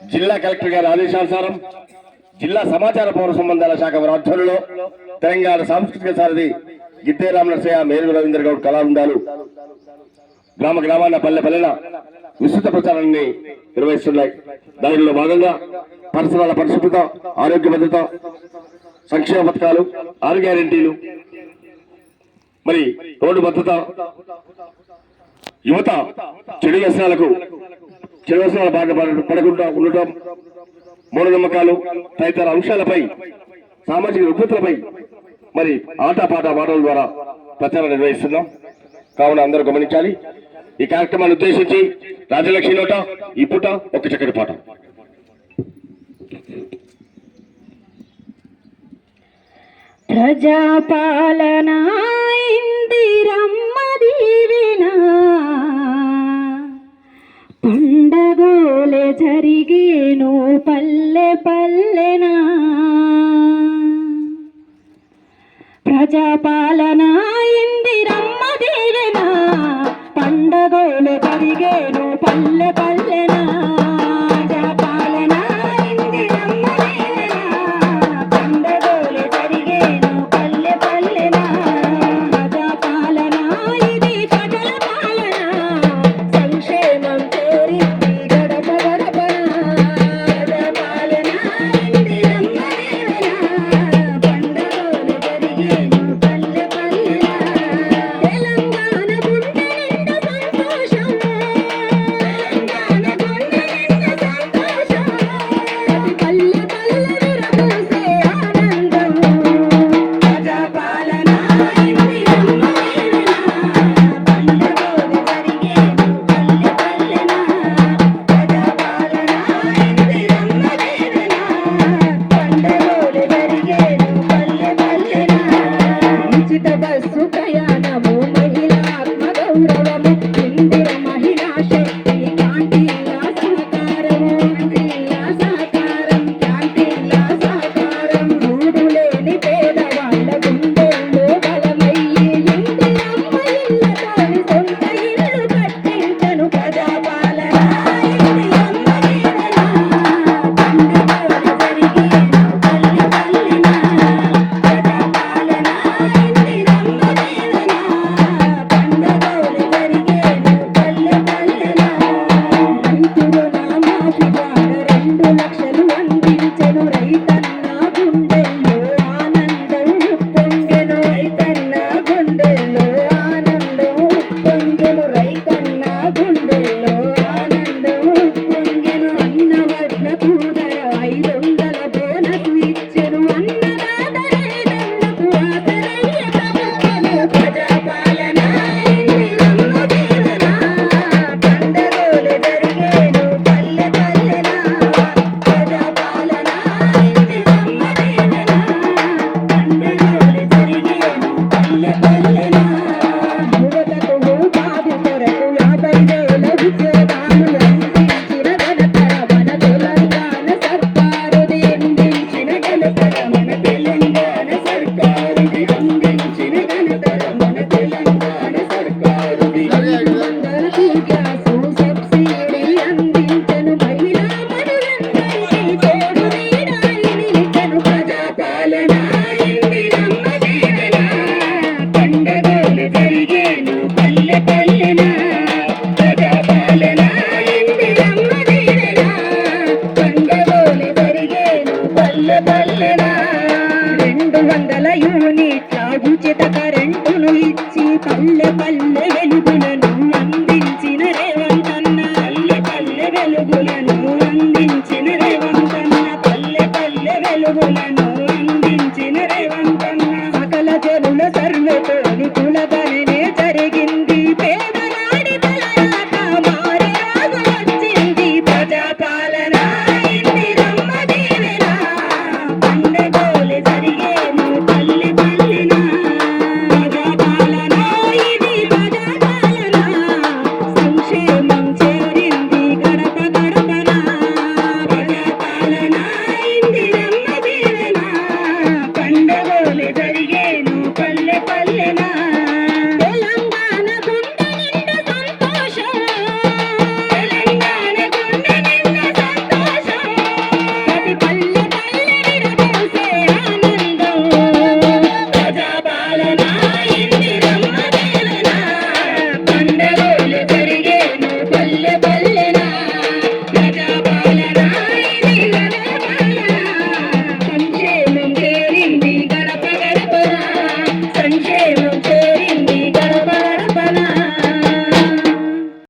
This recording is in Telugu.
జిల్లా కలెక్టర్ గారి ఆదేశానుసారం జిల్లా సమాచార పౌర సంబంధాల శాఖ వారి ఆధ్వర్యంలో తెలంగాణ సాంస్కృతిక సారథి గిద్దే రామ నరసయ్య మేలు రవీంద్ర గౌడ్ కళాబృందాలు గ్రామ గ్రామాన పల్లె పల్లెన విస్తృత ప్రచారాన్ని నిర్వహిస్తున్నాయి. దానిలో భాగంగా పరిసరాల పరిశుభ్రత ఆరోగ్య భద్రత సంక్షేమ పథకాలు ఆరు గ్యారంటీలు మరి రోడ్డు భద్రత యువత చెడు వ్యసనాలకు చెడవసిన బాధ పడకుండా ఉండటం మూఢనమ్మకాలు తదితర అంశాలపై సామాజిక రుగ్మతలపై మరి ఆటపాట మాటల ద్వారా ప్రచారం నిర్వహిస్తున్నాం. కావున అందరూ గమనించాలి. ఈ కార్యక్రమాన్ని ఉద్దేశించి రాజలక్ష్మి నోట ఈ పుట ఒక చక్కటి పాట. ప్రజాపాలనా పల్లె పల్లెనా? ప్రజాపాలన ఇందిరమ్మ దీవెనా? పండగోలు పరిగేను పల్లె పల్లెనా? రెండు వందల యూని